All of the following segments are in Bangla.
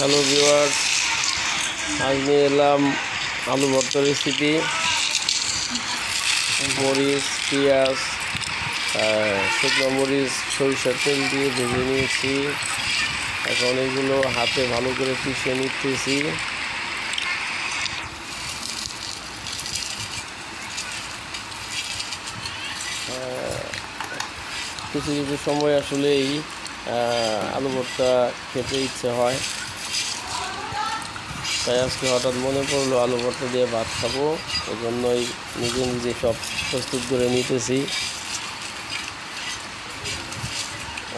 হ্যালো ভিউয়ার্স আজ নিয়ে এলাম আলু ভর্তা রেসিপি মরিচ, পেঁয়াজ শুকনো মরিচ, সরিষার তেল দিয়ে ভেজে নিয়েছি। এখন এগুলো হাতে ভালো করে পিষে নিতেছি। কিছু কিছু সময় আসলেই আলু ভর্তা খেতে ইচ্ছে হয়। তাই আজকে হঠাৎ মনে পড়ল আলু ভর্তা দিয়ে ভাত খাব। ওই জন্যই নিজে নিজে সব প্রস্তুত করে নিতেছি।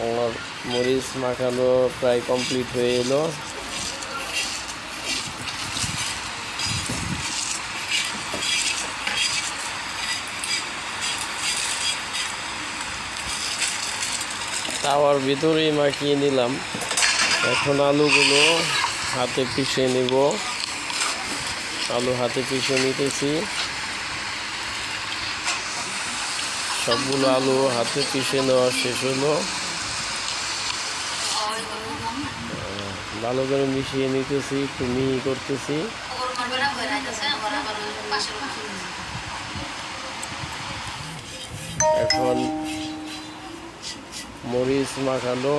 আমার মরিচ মাখানো প্রায় কমপ্লিট হয়ে এলো। তাওয়ার ভিতরেই মাখিয়ে নিলাম। এখন আলুগুলো হাতে পিষে নিব। আলু হাতে পিষে নিতেছি। সবগুলো আলু হাতে পিষে নেওয়া শেষ হলো। ভালো করে মিশিয়ে নিতেছি, একটু মিহি করতেছি। এখন মরিচ মাখানো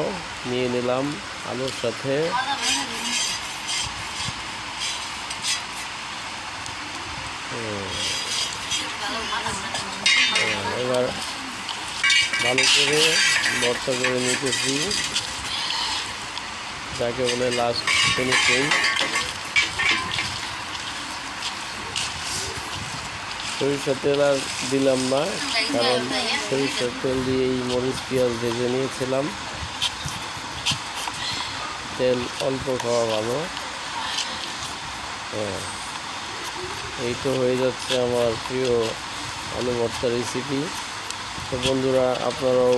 নিয়ে নিলাম আলুর সাথে। এবার ভালো করে ভর্তা করে নিতেছি। যাকে বলে লাস্ট ফিনিশিং সরিষার তেল আর দিলাম না, কারণ সরিষার তেল দিয়ে এই মরিচ, পেঁয়াজ ভেজে নিয়েছিলাম। তেল অল্প খাওয়া ভালো। হ্যাঁ। এই তো হয়ে যাচ্ছে আমার প্রিয় আলু ভর্তা রেসিপি তো বন্ধুরা, আপনারাও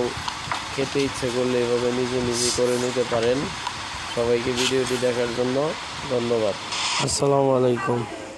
খেতে ইচ্ছে করলে এভাবে নিজে নিজে করে নিতে পারেন। সবাইকে ভিডিওটি দেখার জন্য ধন্যবাদ। আসসালামু আলাইকুম।